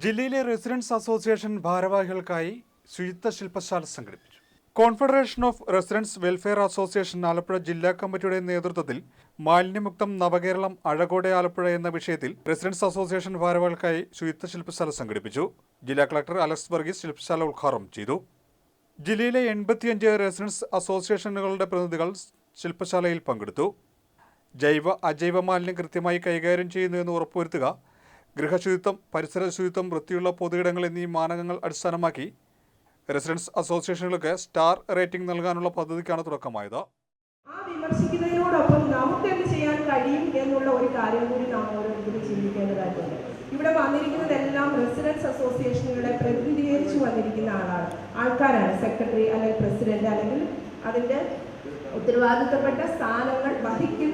ജില്ലയിലെ residence association ഭാരവാഹികൾക്കായി ശുചിത്വ ശില്പശാല സംഘടിപ്പിച്ചു. Confederation of residents welfare association Alappuzha ജില്ലാ കമ്മിറ്റിയുടെ നേതൃത്വത്തിൽ മാലിന്യമുക്തം നവകേരളം അഴകോടെ ആലപ്പുഴ എന്ന വിഷയത്തിൽ റെസിഡൻസ് അസോസിയേഷൻ ഭാരവാഹികൾക്കായി ശുചിത്വ ശില്പശാല സംഘടിപ്പിച്ചു. ജില്ലാ കളക്ടർ അലക്സ് വർഗീസ് ശില്പശാല ഉദ്ഘാടനം ചെയ്തു. ജില്ലയിലെ എൺപത്തിയഞ്ച് റെസിഡൻസ് അസോസിയേഷനുകളുടെ പ്രതിനിധികൾ ശില്പശാലയിൽ പങ്കെടുത്തു. ജൈവ അജൈവ മാലിന്യം കൃത്യമായി കൈകാര്യം ചെയ്യുന്നുവെന്ന് ഉറപ്പുവരുത്തുക ഗൃഹശുചിത്വം പരിസര ശുചിത്വം വൃത്തിയുള്ള പൊതുയിടങ്ങൾ എന്നീ മാനകങ്ങൾ അടിസ്ഥാനമാക്കി റെസിഡൻസ് അസോസിയേഷനുകൾക്ക് സ്റ്റാർ റേറ്റിംഗ് നൽകാനുള്ള പദ്ധതിക്കാണ് തുടക്കമായത്. ആ വിമർശിക്കുന്നതിനോടൊപ്പം നമുക്ക് എന്ത് ചെയ്യാൻ കഴിയും എന്നുള്ള ഒരു കാര്യം കൂടി നാം ഓരോരുത്തരും ചിന്തിക്കേണ്ടതായിട്ടുണ്ട്. ഇവിടെ വന്നിരിക്കുന്നതെല്ലാം റെസിഡൻസ് അസോസിയേഷനുകളെ പ്രതിനിധീകരിച്ച് വന്നിരിക്കുന്ന ആളാണ്. ആൾക്കാരാണ് സെക്രട്ടറി അല്ലെങ്കിൽ പ്രസിഡന്റ് അല്ലെങ്കിൽ അതിന്റെ ഉത്തരവാദിത്തപ്പെട്ട സ്ഥാനങ്ങൾ വഹിക്കുന്ന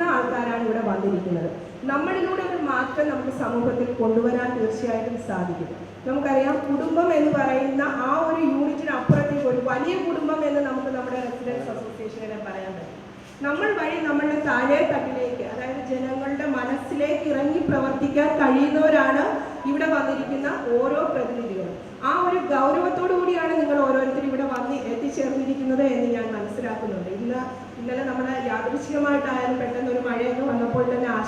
വന്നിരിക്കുന്നത് നമ്മളിലൂടെ ഒരു മാറ്റം നമുക്ക് സമൂഹത്തിൽ കൊണ്ടുവരാൻ തീർച്ചയായിട്ടും സാധിക്കും. നമുക്കറിയാം കുടുംബം എന്ന് പറയുന്ന ആ ഒരു യൂണിറ്റിന് അപ്പുറത്തേക്ക് ഒരു വലിയ കുടുംബം എന്ന് നമുക്ക് നമ്മുടെ റെസിഡൻസ് അസോസിയേഷനെ പറയാൻ പറ്റും? നമ്മൾ വഴി നമ്മളുടെ താഴെ തട്ടിലേക്ക് അതായത് ജനങ്ങളുടെ മനസ്സിലേക്ക് ഇറങ്ങി പ്രവർത്തിക്കാൻ കഴിയുന്നവരാണ് ഇവിടെ വന്നിരിക്കുന്ന ഓരോ പ്രതിനിധികളും. ആ ഒരു ഗൗരവത്തോടു കൂടിയാണ് നിങ്ങൾ ഓരോരുത്തരും ഇവിടെ വന്ന് എത്തിച്ചേർന്നിരിക്കുന്നത് എന്ന് ഞാൻ മനസ്സിലാക്കുന്നുണ്ട്. ഇന്ന് ഇന്നലെ നമ്മുടെ യാദൃശികമായിട്ടായാലും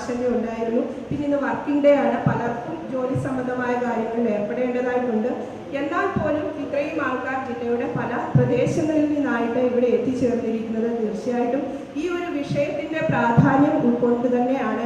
ആശങ്ക ഉണ്ടായിരുന്നു പിന്നെ ഇന്ന് വർക്കിംഗ് ഡേ ആണ്. പലർക്കും ജോലി സംബന്ധമായ കാര്യങ്ങളിൽ ഏർപ്പെടേണ്ടതായിട്ടുണ്ട്. എന്നാൽ പോലും ഇത്രയും ആൾക്കാർ ജില്ലയുടെ പല പ്രദേശങ്ങളിൽ നിന്നായിട്ട് ഇവിടെ എത്തിച്ചേർന്നിരിക്കുന്നത് തീർച്ചയായിട്ടും ഈ ഒരു വിഷയത്തിന്റെ പ്രാധാന്യം ഉൾക്കൊണ്ട് തന്നെയാണ്